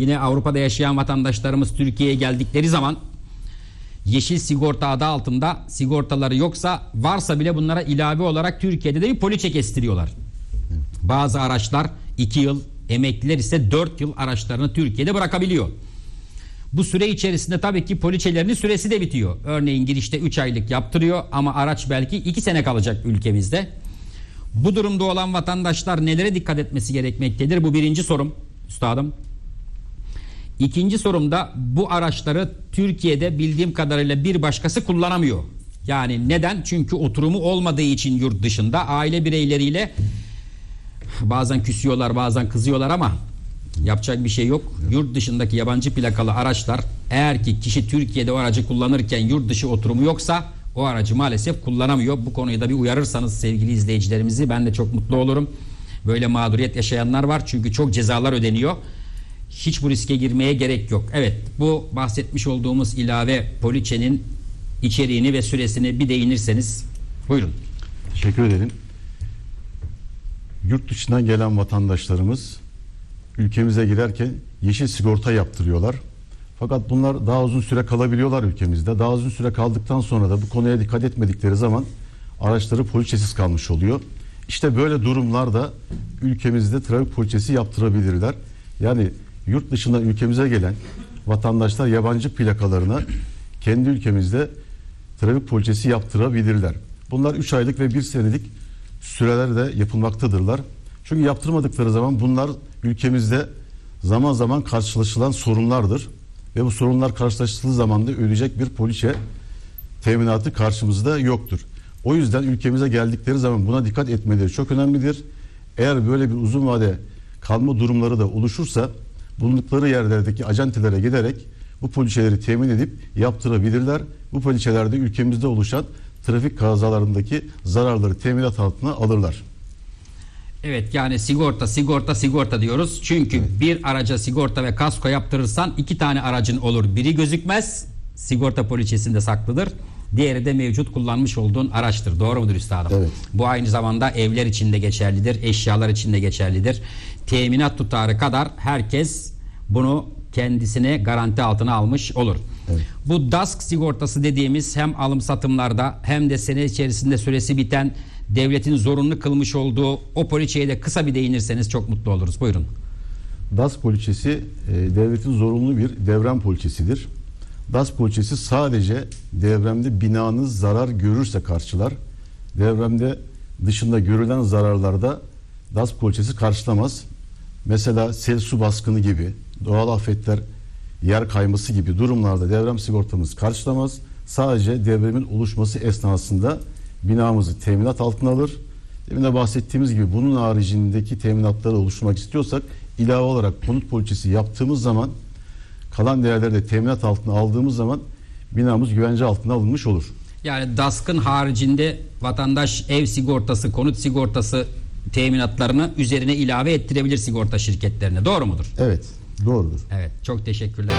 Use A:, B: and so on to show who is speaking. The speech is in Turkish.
A: Yine Avrupa'da yaşayan vatandaşlarımız Türkiye'ye geldikleri zaman yeşil sigorta adı altında sigortaları yoksa varsa bile bunlara ilave olarak Türkiye'de de bir poliçe kestiriyorlar. Bazı araçlar 2 yıl, emekliler ise 4 yıl araçlarını Türkiye'de bırakabiliyor. Bu süre içerisinde tabii ki poliçelerinin süresi de bitiyor. Örneğin girişte 3 aylık yaptırıyor ama araç belki 2 sene kalacak ülkemizde. Bu durumda olan vatandaşlar nelere dikkat etmesi gerekmektedir? Bu birinci sorum üstadım. İkinci sorumda bu araçları Türkiye'de bildiğim kadarıyla bir başkası kullanamıyor. Yani neden? Çünkü oturumu olmadığı için yurt dışında aile bireyleriyle bazen küsüyorlar bazen kızıyorlar ama yapacak bir şey yok. Yurt dışındaki yabancı plakalı araçlar eğer ki kişi Türkiye'de o aracı kullanırken yurt dışı oturumu yoksa o aracı maalesef kullanamıyor. Bu konuyu da bir uyarırsanız sevgili izleyicilerimizi ben de çok mutlu olurum. Böyle mağduriyet yaşayanlar var çünkü çok cezalar ödeniyor. Hiç bu riske girmeye gerek yok. Evet bu bahsetmiş olduğumuz ilave poliçenin içeriğini ve süresini bir değinirseniz buyurun.
B: Teşekkür ederim. Yurt dışından gelen vatandaşlarımız ülkemize girerken yeşil sigorta yaptırıyorlar. Fakat bunlar daha uzun süre kalabiliyorlar ülkemizde. Daha uzun süre kaldıktan sonra da bu konuya dikkat etmedikleri zaman araçları poliçesiz kalmış oluyor. İşte böyle durumlarda ülkemizde trafik poliçesi yaptırabilirler. Yani yurt dışından ülkemize gelen vatandaşlar yabancı plakalarına kendi ülkemizde trafik poliçesi yaptırabilirler. Bunlar 3 aylık ve 1 senelik sürelerde yapılmaktadırlar. Çünkü yaptırmadıkları zaman bunlar ülkemizde zaman zaman karşılaşılan sorunlardır. Ve bu sorunlar karşılaştığı zaman da ödeyecek bir poliçe teminatı karşımızda yoktur. O yüzden ülkemize geldikleri zaman buna dikkat etmeleri çok önemlidir. Eğer böyle bir uzun vade kalma durumları da oluşursa bulundukları yerlerdeki acentelere giderek bu poliçeleri temin edip yaptırabilirler. Bu poliçelerde ülkemizde oluşan trafik kazalarındaki zararları teminat altına alırlar.
A: Evet yani sigorta sigorta sigorta diyoruz. Çünkü bir araca sigorta ve kasko yaptırırsan iki tane aracın olur. Biri gözükmez sigorta poliçesinde saklıdır. Diğeri de mevcut kullanmış olduğun araçtır. Doğru mudur üstadım?
B: Evet.
A: Bu aynı zamanda evler için de geçerlidir. Eşyalar için de geçerlidir. Teminat tutarı kadar herkes bunu kendisine garanti altına almış olur.
B: Evet.
A: Bu DASK sigortası dediğimiz hem alım satımlarda hem de sene içerisinde süresi biten devletin zorunlu kılmış olduğu o poliçeye de kısa bir değinirseniz çok mutlu oluruz. Buyurun.
B: DAS poliçesi e, devletin zorunlu bir devrem poliçesidir. DAS poliçesi sadece devremde binanız zarar görürse karşılar. Devremde dışında görülen zararlarda DAS poliçesi karşılamaz. Mesela sel su baskını gibi, doğal afetler, yer kayması gibi durumlarda devrem sigortamız karşılamaz. Sadece devremin oluşması esnasında binamızı teminat altına alır. Demin de bahsettiğimiz gibi bunun haricindeki teminatları oluşturmak istiyorsak ilave olarak konut poliçesi yaptığımız zaman kalan değerleri de teminat altına aldığımız zaman binamız güvence altına alınmış olur.
A: Yani DASK'ın haricinde vatandaş ev sigortası, konut sigortası teminatlarını üzerine ilave ettirebilir sigorta şirketlerine. Doğru mudur?
B: Evet, doğrudur.
A: Evet, çok teşekkürler.